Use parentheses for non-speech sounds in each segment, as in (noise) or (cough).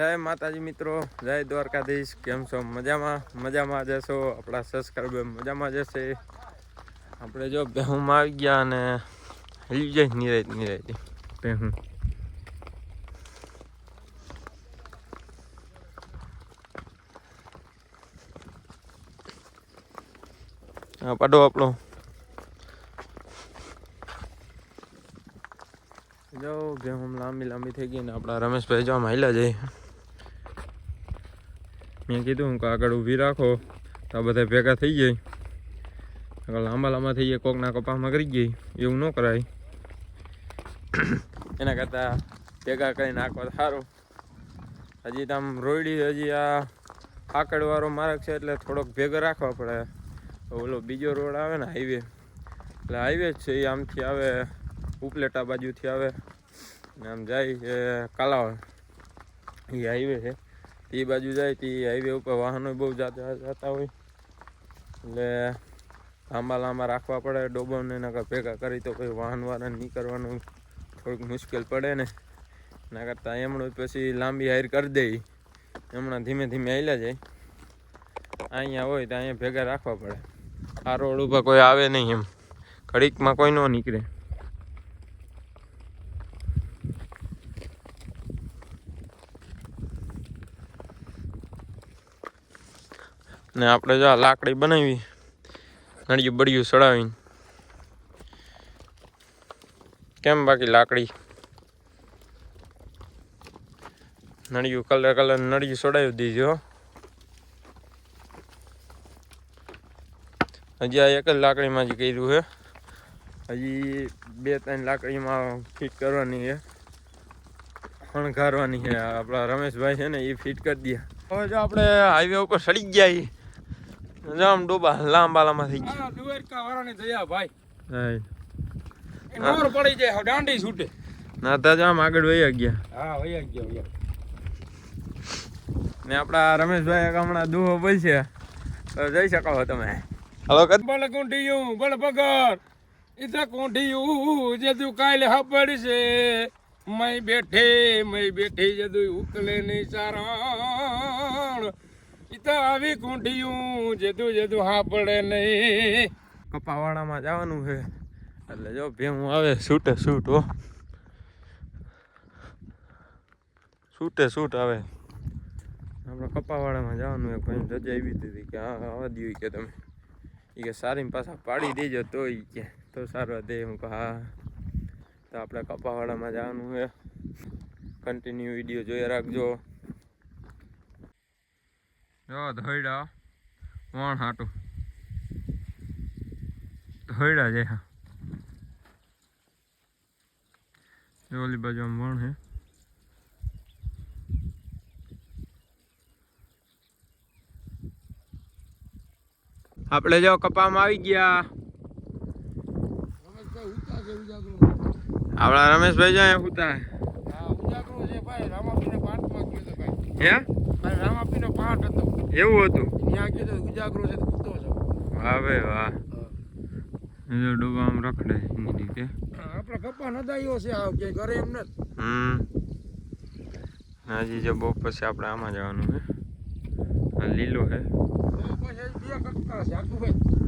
જય માતાજી મિત્રો, જય દ્વારકાધીશ, કેમ છો? મજામાં? મજામાં જશો આપણા સબસ્ક્રાઈબર મજામાં જશે આપણે જો બેહુમાં આવી ગયા અને હલી જાય નિરાય નિરાય ભેહું. હા પાડો આપણો. જો ભેહું લાંબી લાંબી થઈ ગઈ ને આપણા રમેશભાઈ જો આમ હાલ્યા જાય. મેં કીધું કે આગળ ઊભી રાખો. તો આ બધા ભેગા થઈ જાય. આગળ લાંબા લાંબા થઈ જાય, કોકના કપામાં કરી જાય. એવું ન કરાય. (coughs) એના કરતાં ભેગા કરી નાખવા સારું. હજી તો આમ રોયડી, હજી આ આકડવાળો માર્ગ છે એટલે થોડોક ભેગો રાખવા પડે. ઓલો બીજો રોડ આવે ને હાઈવે એટલે હાઈવે જ છે, એ આમથી આવે, ઉપલેટા બાજુથી આવે. ને આમ જાય છે કાલાવડ. એ હાઈવે છે. એ બાજુ જાય તે હાઈવે ઉપર વાહનો બહુ જતા જતા હોય. એટલે લાંબા લાંબા રાખવા પડે ડોબોને એના ભેગા કરી તો પછી વાહનવાળાને નીકળવાનું થોડુંક મુશ્કેલ પડે ને. એના કરતાં એમણું પછી લાંબી હાઈર કરી દે હમણાં ધીમે ધીમે હાલ્યા જાય. અહીંયા હોય તો અહીંયા ભેગા રાખવા પડે. આ રોડ ઉપર કોઈ આવે નહીં એમ. ઘડીકમાં કોઈ ન નીકળે. ને આપણે જો આ લાકડી બનાવી. નળિયું બળિયું સડાવીને કેમ બાકી લાકડી? નળિયું કલર કલર નળિયું સડાવી દીધું હજી આ એક જ લાકડીમાં જ કર્યું છે. હજી બે ત્રણ લાકડીમાં ફિટ કરવાની છે. શણગારવાની છે. આપણા રમેશભાઈ છે ને, એ ફિટ કરી દે. હવે જો આપણે હાઈવે ઉપર સડી ગયા છીએ ડૂબા લાંબા લાંબા થઈ ગયા. આ દ્વારકા વાળાની દયા ભાઈ. હાય. એ નોર પડી જાય હવે દાંડી છૂટે. ના તા જામ આગળ વયા ગયા. હા વયા ગયા વૈયા ને આપડા રમેશભાઈ હમણાં દુહો બોલશે. તો જઈ શકો તમે. હલો કદ બળ કુંઠિયું બળ પગર ઇતા કુંઠિયું જદુ કાલે હબડ છે મય બેઠે મય બેઠે જદુ ઉકલે નહીં ચારણ. ઇતા આવી કુંઠિયું જેતું જેતું હા પડે નહીં. કપાવાડામાં જવાનું છે. એટલે જો ભેહું આવે છૂટે છૂટ, હો. છૂટે છૂટ આવે. આપણે કપાવાડામાં જવાનું એક ભાઈ રજા એવી દીધી કે હા આવવા દઉં કે તમે. એ કે સારી પાછા પાડી દેજો તો એ કે. તો સારું દે. હું કે હા તો આપણે કપાવાડામાં જવાનું છે. કન્ટિન્યુ વીડિયો જોઈ રાખજો. જો ધોઈડા વણ હાટું? ધોઈડા જે હા. જો ઓલી બાજુ આમ વણ હે આપણે જો કપામાં આવી ગયા. આપણા રમેશભાઈ જો અહીંયા હુતા હા રામાપીનો પાઠ હતો. એવું હતું? ત્યાં કીધું ઉજાગરો છે તો કૂદો છો વાહ. ભાઈ વાહ જો ડોબા આમ રખડે એની રીતે. આપણે કપા નદાયો છે આ કે ઘરે એમ નથી. હમ. હાજી જો બહુ પછી આપણે આમાં જવાનું છે. આ લીલો છે.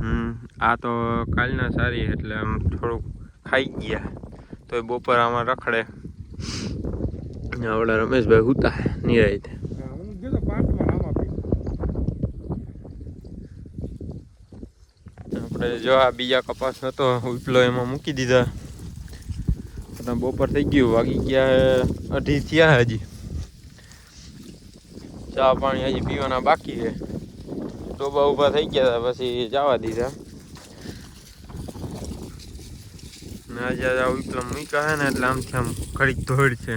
હમ. આ તો કાલના સારી એટલે આમ થોડુંક ખાઈ ગયા. તો એ બપોર આમાં રખડે. આવડા રમેશભાઈ હુતા નિરાયતે હા, હું ગયો તો પાઠમાં રામાપી આપણે જો આ બીજા કપાસ હતો, ઉપલો એમાં મૂકી દીધા. અને બપોર થઈ ગયું, વાગી ગયા અઢી થયા હજી. ચા પાણી હજી પીવાના બાકી છે. ડોબા ઊભા થઈ ગયા હતા, પછી જવા દીધા. આજે આ ઉપલા મૂક્યા છે ને, એટલે આમથી આમ ઘડીક ધોડ છે.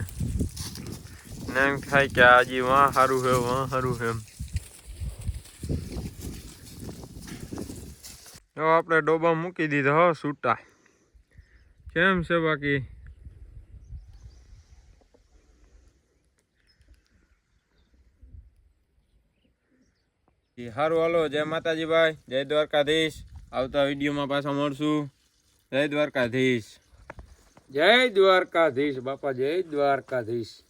ને એમ થાય કે આજે વાં સારું છે, વાં સારું છે એમ. જો આપણે ડોબા મૂકી દીધા હો છૂટા કેમ છે બાકી? સારું હાલો. જય માતાજી ભાઈ જય દ્વારકાધીશ. આવતા વિડીયોમાં પાછા મળશું. જય દ્વારકાધીશ. જય દ્વારકાધીશ બાપા જય દ્વારકાધીશ.